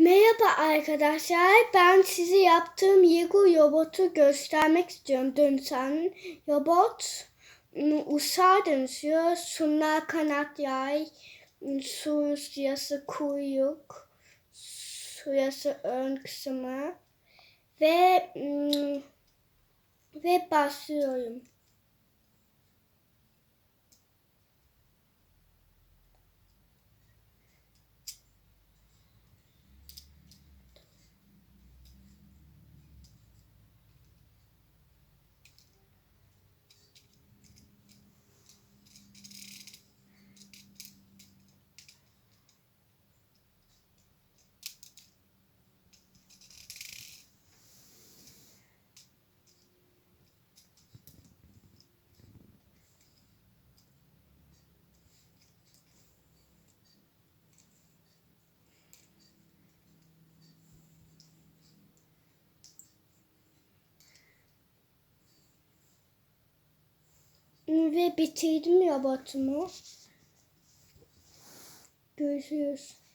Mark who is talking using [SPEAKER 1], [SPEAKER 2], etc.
[SPEAKER 1] Merhaba arkadaşlar. Ben size yaptığım Lego robotu göstermek istiyorum. Dönüşen robot. Hmm, Uçağa dönüşüyor. Şunlar kanat yay. Şurası kuyruk. Şurası ön kısmı. Ve hmm, ve Ve bitirdim robotumu. Görüşürüz.